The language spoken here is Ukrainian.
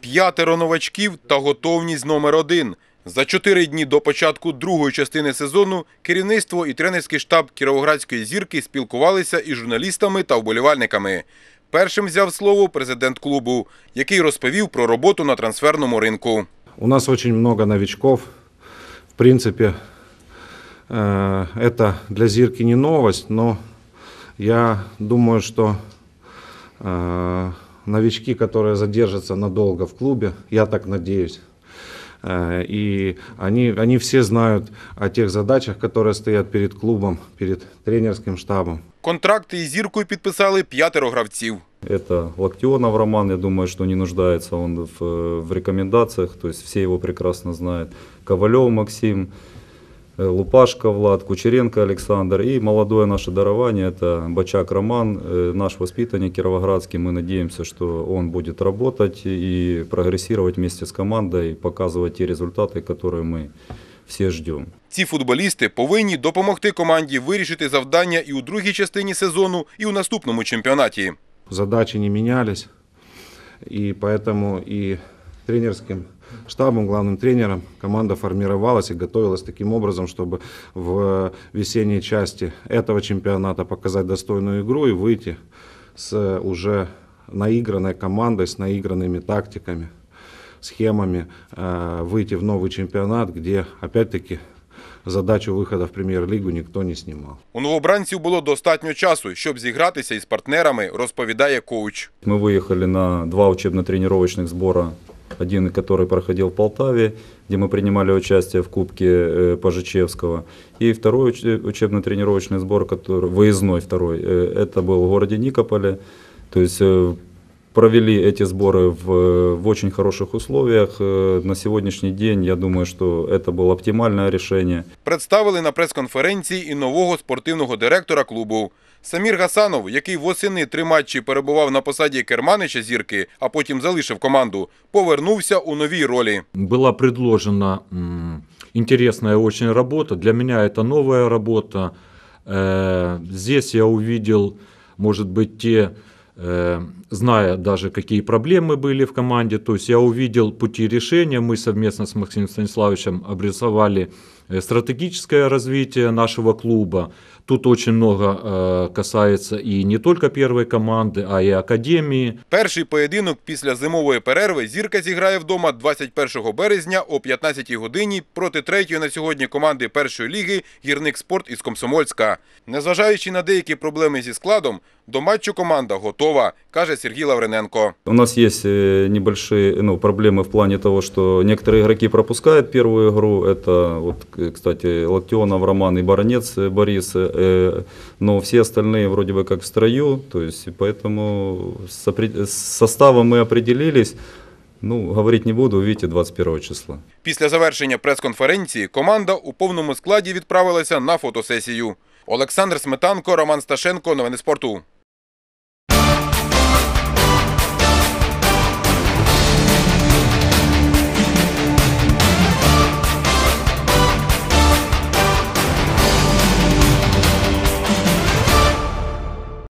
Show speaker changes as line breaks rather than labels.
П'ятеро новачків та готовність номер один. За чотири дні до початку другої частини сезону керівництво і тренерський штаб Кіровоградської зірки спілкувалися із журналістами та вболівальниками. Першим взяв слово президент клубу, який розповів про роботу на трансферному ринку.
У нас очень много новичков. В принципе, э, это для Зирки не новость, но я думаю, что э, новички, которые задержатся надолго в клубе, я так надеюсь, э, и они, они все знают о тех задачах, которые стоят перед клубом, перед тренерским штабом.
Контракти із зіркою підписали п'ятеро гравців.
Это Локтионов Роман, я думаю, что не нуждается он в, э, в рекомендациях, то есть все его прекрасно знают. Ковалев Максим, э, Лупашко Влад, Кучеренко Александр и молодое наше дарование, это Бачак Роман, э, наш воспитанник кировоградский. Мы надеемся, что он будет работать и прогрессировать вместе с командой, показывать те результаты, которые мы все ждем.
Ці футболісти повинні допомогти команді вирішити завдання і у другій частині сезону, і у наступному чемпіонаті.
задачи не менялись, и поэтому и тренерским штабом, главным тренером команда формировалась и готовилась таким образом, чтобы в весенней части этого чемпионата показать достойную игру и выйти с уже наигранной командой, с наигранными тактиками, схемами, э, выйти в новый чемпионат, где опять-таки задачу выхода в премьер-лигу никто не снимал.
У новобранців було достатньо часу, щоб зігратися із партнерами, розповідає коуч.
Мы выехали на два учебно-тренировочных сбора. Один, который проходил в Полтаве, где мы принимали участие в Кубке э, Пожичевского. И второй уч- учебно-тренировочный сбор, который, выездной второй, э, это был в городе Никополе. То есть э, провели эти сборы в, в очень хороших условиях. Э, На сегодняшний день, я думаю, что это было оптимальное решение.
Представили на прес-конференції і нового спортивного директора клубу. Самір Гасанов, який восени три матчі перебував на посаді керманича зірки, а потім залишив команду, повернувся у новій ролі.
была предложена м, интересная очень работа. Для меня это новая работа. Э, Здесь я увидел, может быть, те, э, зная даже какие проблемы были в команде, то есть я увидел пути решения. Мы совместно с Максимом Станиславовичем обрисовали э, стратегическое развитие нашего клуба. Тут очень много э, касается и не только первой команды, а и академии.
Перший поєдинок після зимової перерви зірка зіграє вдома 21 березня о 15 годині проти третьої на сьогодні команди першої ліги гірник спорт із Комсомольська. Незважаючи на деякі проблеми зі складом, до матчу команда готова, каже Сергій Лаврененко.
У нас есть э, небольшие ну, проблемы в плане того, что некоторые игроки пропускают первую игру. Это, вот, к- кстати, Локтионов Роман и Баронец э, Борис. э, Но все остальные вроде бы как в строю. То есть, и поэтому с, опре- с составом мы определились. Ну, говорить не буду, увидите 21 числа.
Після завершення прес-конференції команда у повному складі відправилася на фотосесію. Олександр Сметанко, Роман Сташенко. Новини спорту.